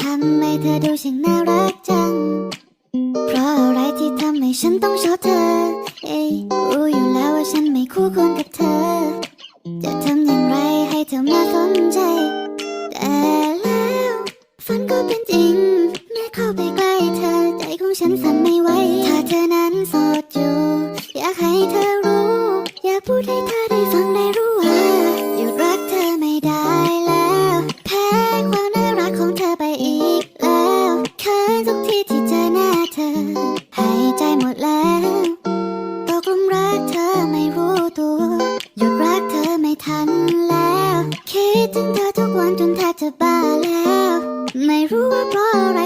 ทำให้เธอดูช่างน่ารักจัง เพราะอะไรที่ทำให้ฉันต้องชอบเธอ เอ้รู้อยู่แล้วว่าฉันไม่คู่ควรกับเธอ จะทำอย่างไรให้เธอมาสนใจ แต่แล้วฝันก็เป็นจริงแม้เข้าไปใกล้เธอใจของฉันสั่นไม่ไหว ถ้าเธอนั้นโสดอยู่ อยากให้เธอรู้ อยากพูดให้เธอได้ฟังได้ ถึงเธอทุกวันจนแทบจะบ้าแล้ว ไม่รู้ว่าเพราะอะไร